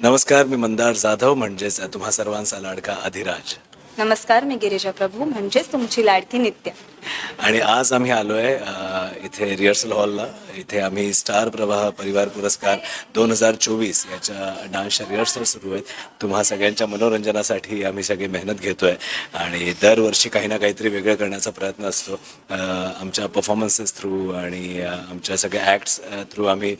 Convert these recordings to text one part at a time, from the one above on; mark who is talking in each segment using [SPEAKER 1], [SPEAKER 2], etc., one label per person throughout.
[SPEAKER 1] नमस्कार मी मंदार जाधव म्हणजेच तुम्हा सर्वांचा लाडका अधिराज.
[SPEAKER 2] नमस्कार मी गिरिजा प्रभू म्हणजेच तुमची लाडकी नित्य.
[SPEAKER 1] आणि आज आम्ही आलो आहे इथे रिहर्सल हॉलला इथे आम्ही स्टार प्रवाह परिवार पुरस्कार दोन हजार चोवीस याच्या डान्सच्या रिहर्सल सुरू आहेत. तुम्हा सगळ्यांच्या मनोरंजनासाठी आम्ही सगळी मेहनत घेतो आहे आणि दरवर्षी काही ना काहीतरी वेगळं करण्याचा प्रयत्न असतो. आमच्या परफॉर्मन्सेस थ्रू आणि आमच्या सगळ्या ॲक्ट्स थ्रू आम्ही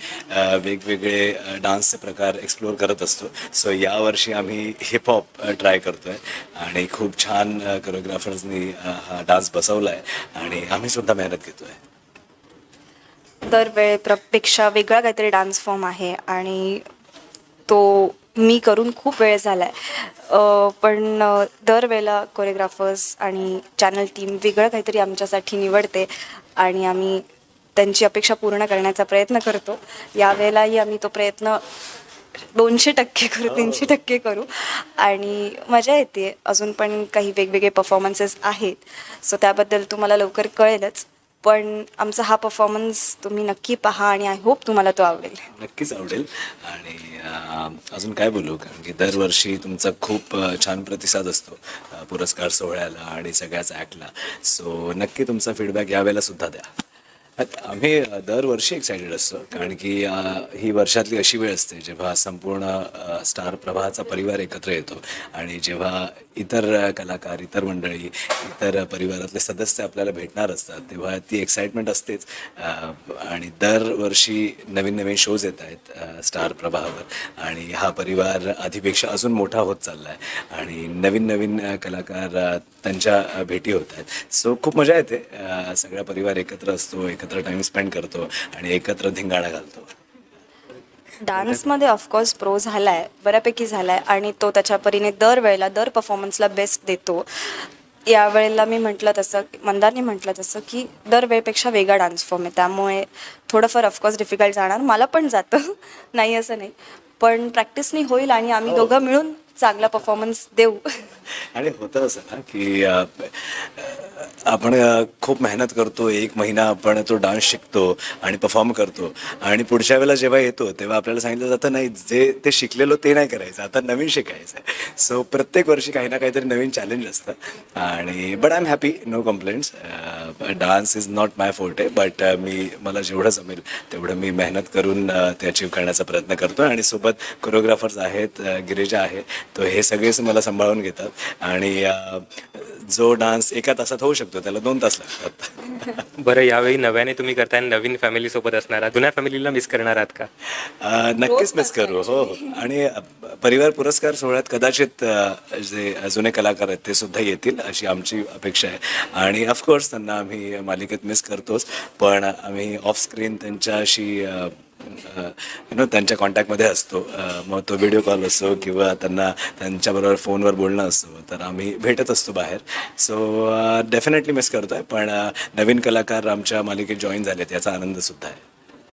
[SPEAKER 1] वेगवेगळे डान्सचे प्रकार एक्सप्लोअर करत असतो. सो यावर्षी आम्ही हिपहॉप ट्राय करतो आहे आणि खूप छान कोरिओग्राफर्सनी हा डान्स बसवला आहे आणि आम्ही सुद्धा मेहनत घेतोय.
[SPEAKER 2] दरवेळेपेक्षा वेगळा काहीतरी डान्स फॉर्म आहे आणि तो मी करून खूप वेळ झाला आहे पण दरवेळेला कोरिओग्राफर्स आणि चॅनल टीम वेगळं काहीतरी आमच्यासाठी निवडते आणि आम्ही त्यांची अपेक्षा पूर्ण करण्याचा प्रयत्न करतो. यावेळेलाही आम्ही तो प्रयत्न दोनशे टक्के करू तीनशे टक्के करू. आणि मजा येते. अजून पण काही वेगवेगळे परफॉर्मन्सेस आहेत. सो त्याबद्दल तुम्हाला लवकर कळेलच. पण आमचा हा परफॉर्मन्स तुम्ही नक्की पहा आणि आय होप तुम्हाला तो आवडेल.
[SPEAKER 1] नक्कीच आवडेल. आणि अजून काय बोलू? कारण की दरवर्षी तुमचा खूप छान प्रतिसाद असतो. पुरस्कार सोहळ्याला आणि सगळ्याच ॲक्टला सो नक्की तुमचा फीडबॅक यावेळेला सुद्धा द्या. आम्ही दरवर्षी एक्सायटेड असतो. कारण की ही वर्षातली अशी वेळ असते जेव्हा संपूर्ण स्टार प्रवाहाचा परिवार एकत्र येतो. आणि जेव्हा इतर कलाकार इतर मंडळी इतर परिवारातले सदस्य आपल्याला भेटणार असतात तेव्हा ती एक्साइटमेंट असतेच. आणि दरवर्षी नवीन नवीन शोज येत आहेत स्टार प्रवाहावर. आणि हा परिवार आधीपेक्षा अजून मोठा होत चालला आहे आणि नवीन नवीन कलाकार त्यांच्या भेटी होत आहेत. सो खूप मजा येते सगळा परिवार एकत्र असतो एकत्र टाइम स्पेंड करतो आणि एकत्र धिंगाणा घालतो.
[SPEAKER 2] डान्समध्ये ऑफकोर्स प्रो झाला आहे बऱ्यापैकी झाला आहे आणि तो त्याच्या परीने दरवेळेला दर परफॉर्मन्सला बेस्ट देतो. यावेळेला मी म्हटलं तसं मंदारने म्हटलं तसं की दरवेळेपेक्षा वेगळा डान्स फॉर्म आहे. त्यामुळे थोडंफार ऑफकोर्स डिफिकल्ट जाणार. मला पण जातं. नाही असं नाही. पण प्रॅक्टिसनी होईल आणि आम्ही दोघं मिळून चांगला परफॉर्मन्स देऊ.
[SPEAKER 1] आणि होतं असं ना की आपण खूप मेहनत करतो एक महिना आपण तो डान्स शिकतो आणि परफॉर्म करतो. आणि पुढच्या वेळेला जेव्हा येतो तेव्हा आपल्याला सांगितलं जातं नाही जे ते शिकलेलो ते नाही करायचं आता नवीन शिकायचं आहे सो प्रत्येक वर्षी काही ना काहीतरी नवीन चॅलेंज असतं. आणि but I am happy no complaints dance is not my forte but मी मला जेवढं जमेल तेवढं मी मेहनत करून ते अचीव करण्याचा प्रयत्न करतो. आणि सोबत कोरिओग्राफर्स आहेत गिरीजा गिरिजा आहे तो हे सगळेच मला सांभाळून घेतात. आणि जो डान्स एका तासात होऊ शकतो त्याला दोन तास लागतात.
[SPEAKER 3] बरं यावेळी नव्याने तुम्ही करताय नवीन फॅमिली सोबत असणार आहात. जुन्या फॅमिलीला मिस करणार आहात का?
[SPEAKER 1] अ, नक्कीच मिस करू हो हो. आणि परिवार पुरस्कार सोहळ्यात कदाचित अ, जे जुने कलाकार आहेत ते सुद्धा येतील अशी आमची अपेक्षा आहे. आणि ऑफकोर्स त्यांना आम्ही मालिकेत मिस करतोच. पण आम्ही ऑफ स्क्रीन त्यांच्याशी यु नो त्यांच्या कॉन्टॅक्टमध्ये असतो. मग तो व्हिडिओ कॉल असो किंवा त्यांना त्यांच्याबरोबर फोनवर बोलणं असो तर आम्ही भेटत असतो बाहेर. सो डेफिनेटली मिस करतो आहे पण नवीन कलाकार आमच्या मालिकेत जॉईन झालेत याचा आनंद सुद्धा आहे.